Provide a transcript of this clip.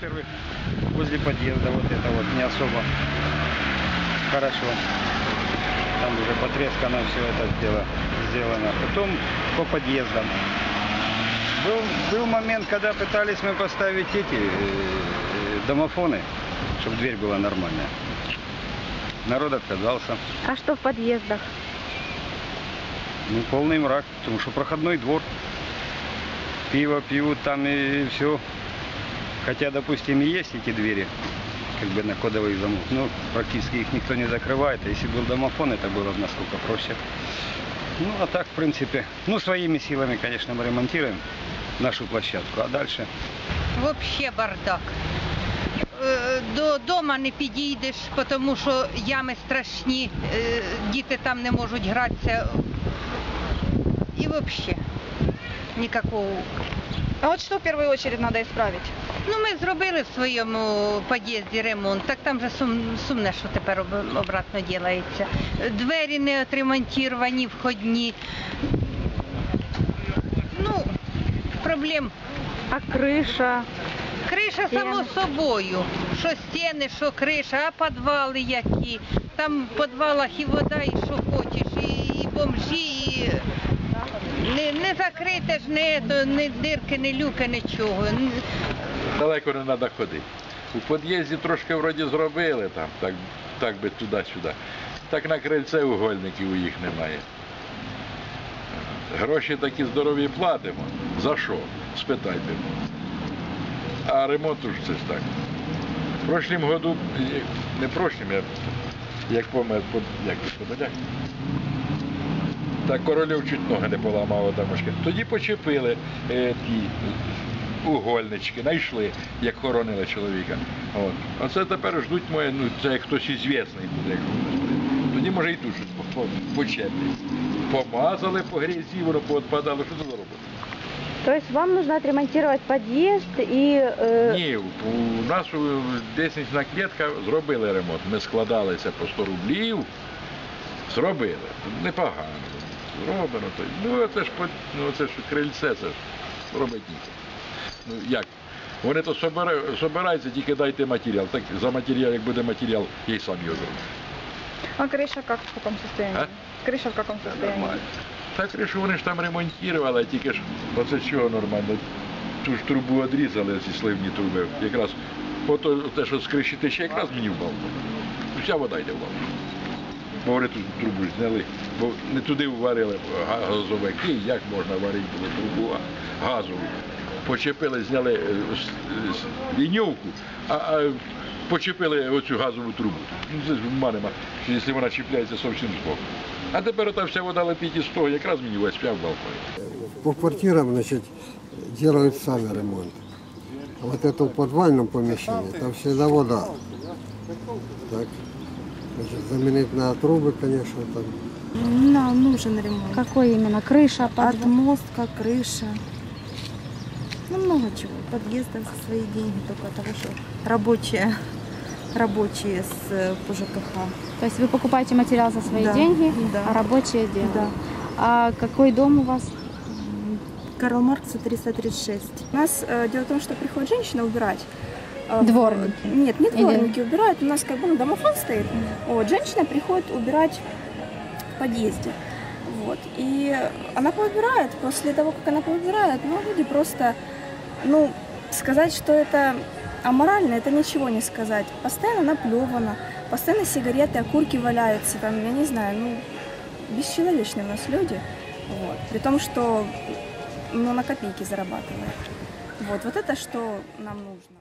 во-первых, возле подъезда вот это вот не особо хорошо. Там уже потрескано все это дело сделано. Потом по подъездам. Был, был момент, когда пытались мы поставить эти э, домофоны, чтобы дверь была нормальная. Народ отказался. А что в подъездах? Ну, полный мрак, потому что проходной двор. Пиво пьют там и все. Хотя, допустим, и есть эти двери, как бы на кодовый замок, но практически их никто не закрывает. А если был домофон, это было насколько проще. Ну, а так, в принципе, ну, своими силами, конечно, мы ремонтируем нашу площадку. А дальше Взагалі бардак. Е, До дома не підійдеш, тому що ями страшні, е, діти там не можуть гратися. І взагалі ніякого. А вот что в первую очередь надо исправить? Ну, ми зробили в своєму під'їзді ремонт, так там же сум, сумне, що тепер об- обратно ділається. Двері не отремонтовані, входні. Ну, проблем А крыша? Криша само собою. Що стіни, що криша, а підвали які. Там в підвалах і вода, і що хочеш, і, і бомжі, і не, не закрите ж не, то, не дирки, не люки, нічого. Далеко не треба ходити. У під'їзді трошки вроді зробили там, так, так би туди-сюди. Так на крильце угольників у їх немає. Гроші такі здорові платимо. За що? Спитайте. А ремонт уж це ж так. В прошлім году, не прошлім, я як помер, як Подоляк? Так королів чуть ноги не поламало тамошки. Тоді почепили е, ті угольнички, знайшли, як хоронили чоловіка. От. Оце тепер ждуть моє, ну це як хтось ізвісний буде, якщо хтось буде. Тоді може і тут щось по- по- почеплять. Помазали по грязі, воно поотпадало, що це за робота? То есть вам нужно отремонтировать подъезд и... э, Ні, у нас у лестнична клітка зробили ремонт. Ми складалися по 100 рублів, зробили. Непогано. Зроблено. то- Ну це ж ну, це ж крильце, це ж робить ніхто. Ну як? Вони то собира- собираються, тільки дайте матеріал. Так за матеріал, як буде матеріал, я й сам його зроблю. А крыша как, в каком состоянии? А? Крыша в каком состоянии? Так що вони ж там ремонтували, тільки ж оце чого нормально. Ту ж трубу відрізали, ці сливні труби. Якраз ото те, що з криші тече, якраз мені в. Вся вода йде в балкон. Вони трубу зняли, бо не туди варили га- газовики, як можна варити було трубу газову. Почепили, зняли е, с- ліньовку, а, а почепили оцю газову трубу. Ну, це ж нема нема, якщо вона чіпляється зовсім збоку. А тепер ота вся вода летить із того, якраз мені весь п'яв балкон. По квартирам, значит, делают сами ремонт. А вот это в подвальном помещении, там всегда вода. Так, значит, заменить на трубы, конечно, там. Нам нужен ремонт. Какой именно? Крыша, подвал? Отмостка, крыша. Ну, много чего. Подъездов за свои деньги, только того, что рабочие, рабочие с э, по ЖКХ. То есть вы покупаете материал за свои Да, деньги, да. а рабочие делают? Да. А какой дом у вас? Карл Маркса 336. У нас э, дело в том, что приходит женщина убирать. В- Дворники? Нет, не Или- дворники убирают. У нас как бы ну, домофон стоит. Вот, женщина приходит убирать в подъезде. Вот. И она поубирает. После того, как она поубирает, ну, люди просто, ну, сказать, что это аморально, это ничего не сказать. Постоянно наплевано, постоянно сигареты, окурки валяются, там, я не знаю, ну, бесчеловечные у нас люди. Вот. При том, что ну, на копейки зарабатывают. Вот, вот это что нам нужно.